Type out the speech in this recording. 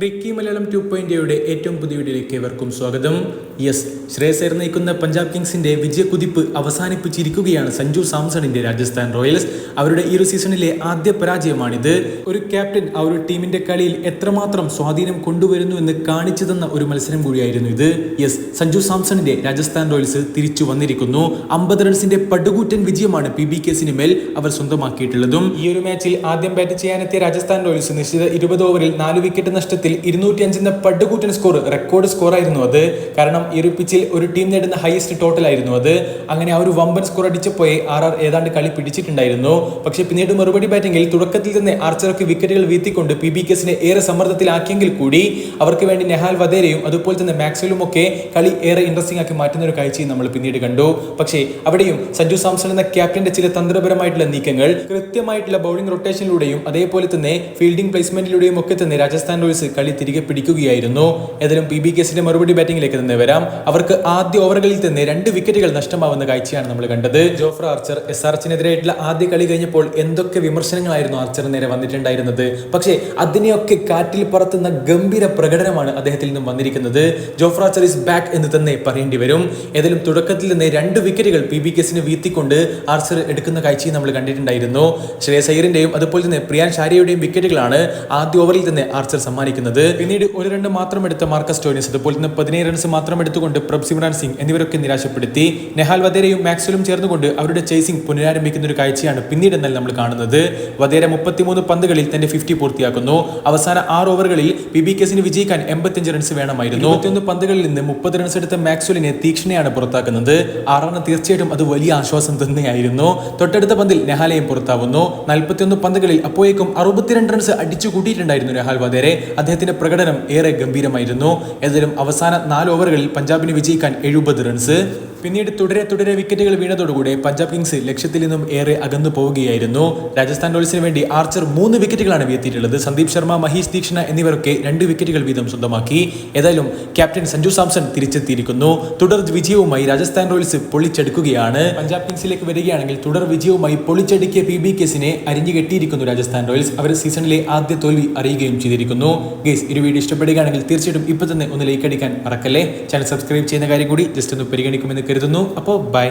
ക്രിക്കി Malayalam two point ഏറ്റവും പുതിയ വീഡിയോയിലേക്ക് ഏവർക്കും സ്വാഗതം. യെസ് ശ്രേയസേർ നയിക്കുന്ന പഞ്ചാബ് കിങ്സിന്റെ വിജയക്കുതിപ്പ് അവസാനിപ്പിച്ചിരിക്കുകയാണ് സഞ്ജു സാംസണിന്റെ രാജസ്ഥാൻ റോയൽസ്. അവരുടെ ഈ ഒരു സീസണിലെ ആദ്യ പരാജയമാണിത്. ഒരു ക്യാപ്റ്റൻ ആ ഒരു ടീമിന്റെ കളിയിൽ എത്രമാത്രം സ്വാധീനം കൊണ്ടുവരുന്നു എന്ന് കാണിച്ചു തന്ന ഒരു മത്സരം കൂടിയായിരുന്നു ഇത്. യെസ് സഞ്ജു സാംസണിന്റെ രാജസ്ഥാൻ റോയൽസ് തിരിച്ചു വന്നിരിക്കുന്നു. അമ്പത് റൺസിന്റെ പടുകൂറ്റൻ വിജയമാണ് പി ബി കേസിന് മേൽ അവർ സ്വന്തമാക്കിയിട്ടുള്ളതും. ഈ ഒരു മാച്ചിൽ ആദ്യം ബാറ്റ് ചെയ്യാനെത്തിയ രാജസ്ഥാൻ റോയൽസ് നിശ്ചിത ഇരുപത് ഓവറിൽ നാല് വിക്കറ്റ് നഷ്ടത്തിൽ ഇരുന്നൂറ്റി അഞ്ചെന്ന പടുകൂറ്റൻ സ്കോർ റെക്കോർഡ് സ്കോർ ആയിരുന്നു അത്. കാരണം ഈ ഒരു പിച്ചിൽ ഒരു ടീം നേടുന്ന ഹയസ്റ്റ് ടോട്ടൽ ആയിരുന്നു അത്. അങ്ങനെ ആ ഒരു വമ്പൻ സ്കോർ അടിച്ചപ്പോയി ആർ ആർ ഏതാണ്ട് കളി പിടിച്ചിട്ടുണ്ടായിരുന്നു. പക്ഷേ പിന്നീട് മറുപടി ബാറ്റിംഗിൽ തുടക്കത്തിൽ തന്നെ ആർച്ചർക്ക് വിക്കറ്റുകൾ വീഴ്ത്തിക്കൊണ്ട് പി ബി കെസിനെ ഏറെ സമ്മർദ്ദത്തിലാക്കിയെങ്കിൽ കൂടി അവർക്ക് വേണ്ടി നെഹാൽ വധേരയും അതുപോലെ തന്നെ മാക്സ്വലും ഒക്കെ കളി ഏറെ ഇൻട്രസ്റ്റിംഗ് ആക്കി മാറ്റുന്ന ഒരു കാഴ്ചയും നമ്മൾ പിന്നീട് കണ്ടു. പക്ഷേ അവിടെയും സഞ്ജു സാംസൺ എന്ന ക്യാപ്റ്റന്റെ ചില തന്ത്രപരമായിട്ടുള്ള നീക്കങ്ങൾ കൃത്യമായിട്ടുള്ള ബൗളിംഗ് റൊട്ടേഷനിലൂടെയും അതേപോലെ തന്നെ ഫീൽഡിംഗ് പ്ലേസ്മെന്റിലൂടെയും ഒക്കെ തന്നെ രാജസ്ഥാൻ റോയൽസ് കളി തിരികെ പിടിക്കുകയായിരുന്നു. ഏതായാലും പി ബി കെസിന്റെ മറുപടി ബാറ്റിംഗിലേക്ക് തന്നെ വരാം. അവർക്ക് ആദ്യ ഓവറുകളിൽ തന്നെ രണ്ട് വിക്കറ്റുകൾ നഷ്ടമാവുന്ന കാഴ്ചയാണ് നമ്മൾ കണ്ടത്. ജോഫ്ര ആർച്ചർ എസ് ആർച്ചിനെതിരായിട്ടുള്ള ആദ്യ കളി കഴിഞ്ഞപ്പോൾ എന്തൊക്കെ വിമർശനങ്ങളായിരുന്നു ആർച്ചർ നേരെ വന്നിട്ടുണ്ടായിരുന്നത്. പക്ഷേ അതിനെയൊക്കെ കാറ്റിൽ പറത്തുന്ന ഗംഭീര പ്രകടനമാണ് അദ്ദേഹത്തിൽ നിന്നും വന്നിരിക്കുന്നത്. ജോഫ്ര ആർച്ചർ ഇസ് ബാക്ക് എന്ന് തന്നെ പറയേണ്ടി വരും. ഏതായാലും തുടക്കത്തിൽ തന്നെ രണ്ട് വിക്കറ്റുകൾ പി ബി കെസിന് വീഴ്ത്തിക്കൊണ്ട് ആർച്ചർ എടുക്കുന്ന കാഴ്ചയും നമ്മൾ കണ്ടിട്ടുണ്ടായിരുന്നു. ശ്രേയസ് അയ്യറിന്റെയും അതുപോലെ തന്നെ പ്രിയാൻ ഷാരിയുടെയും വിക്കറ്റുകളാണ് ആദ്യ ഓവറിൽ തന്നെ ആർച്ചർ സമ്മാനിക്കുന്നത്. പിന്നീട് ഒരു രണ്ട് മാത്രം എടുത്ത മാർക്കസ് ടോനിസ് അതുപോലെ തന്നെ പതിനേഴ് റൺസ് മാത്രം എടുത്തുകൊണ്ട് പ്രഭ് സിമ്രാൻ സിംഗ് എന്നിവരൊക്കെ നിരാശപ്പെടുത്തി. നെഹാൽ വധേരയും മാക്സ്വലും ചേർന്നുകൊണ്ട് അവരുടെ ചേസിംഗ് പുനരാരംഭിക്കുന്ന ഒരു കാഴ്ചയാണ് പിന്നീട് എന്നാൽ നമ്മൾ കാണുന്നത്. വധേര മുപ്പത്തിമൂന്ന് പന്തുകളിൽ തന്റെ ഫിഫ്റ്റി പൂർത്തിയാക്കുന്നു. അവസാന ആറ് ഓവറുകളിൽ പി ബി കെസിന് വിജയിക്കാൻ എൺപത്തിയഞ്ച് റൺസ് വേണമായിരുന്നു. ഇരുപത്തിയൊന്ന് പന്തുകളിൽ നിന്ന് മുപ്പത് റൺസ് എടുത്ത മാക്സ്വലിനെ തീക്ഷ്ണയാണ് പുറത്താക്കുന്നത്. ആറെണ്ണം തീർച്ചയായിട്ടും അത് വലിയ ആശ്വാസം തന്നെയായിരുന്നു. തൊട്ടടുത്ത പന്തിൽ നെഹാലയും പുറത്താവുന്നു. നാൽപ്പത്തിയൊന്ന് പന്തുകളിൽ അപ്പോഴേക്കും അറുപത്തിരണ്ട് റൺസ് അടിച്ചു കൂട്ടിയിട്ടുണ്ടായിരുന്നു നെഹാൽ വധേരെ. അദ്ദേഹത്തിന്റെ പ്രകടനം ഏറെ ഗംഭീരമായിരുന്നു. ഏതായാലും അവസാന നാല് ഓവറുകളിൽ പഞ്ചാബിന് വിജയിക്കാൻ എഴുപത് റൺസ് പിന്നീട് തുടരെ തുടരെ വിക്കറ്റുകൾ വീണതോടുകൂടെ പഞ്ചാബ് കിങ്സ് ലക്ഷ്യത്തിൽ നിന്നും ഏറെ അകന്നു പോവുകയായിരുന്നു. രാജസ്ഥാൻ റോയൽസിന് വേണ്ടി ആർച്ചർ മൂന്ന് വിക്കറ്റുകളാണ് വീഴ്ത്തിയിട്ടുള്ളത്. സന്ദീപ് ശർമ്മ മഹീഷ് ദീക്ഷണ എന്നിവരൊക്കെ രണ്ട് വിക്കറ്റുകൾ വീതം സ്വന്തമാക്കി. ഏതായാലും ക്യാപ്റ്റൻ സഞ്ജു സാംസൺ തിരിച്ചെത്തിയിരിക്കുന്നു. തുടർ വിജയവുമായി രാജസ്ഥാൻ റോയൽസ് പൊളിച്ചെടുക്കുകയാണ്. പഞ്ചാബ് കിങ്സിലേക്ക് വരികയാണെങ്കിൽ തുടർ വിജയവുമായി പൊളിച്ചടുക്കിയ പി ബി കേസിനെ അരിഞ്ഞു കെട്ടിയിരിക്കുന്നു രാജസ്ഥാൻ റോയൽസ്. അവർ സീസണിലെ ആദ്യ തോൽവി അറിയുകയും ചെയ്തിരിക്കുന്നു. ഗേസ് ഒരു വീഡിയോ ഇഷ്ടപ്പെടുകയാണെങ്കിൽ തീർച്ചയായിട്ടും ഇപ്പൊ തന്നെ ഒന്ന് ലൈക്ക് അടിക്കാൻ മറക്കല്ലേ? ചാനൽ സബ്സ്ക്രൈബ് ചെയ്യുന്ന കാര്യം കൂടി ജസ്റ്റ് ഒന്ന് പരിഗണിക്കുമെന്ന് കരുതുന്നു അപ്പോൾ ബൈ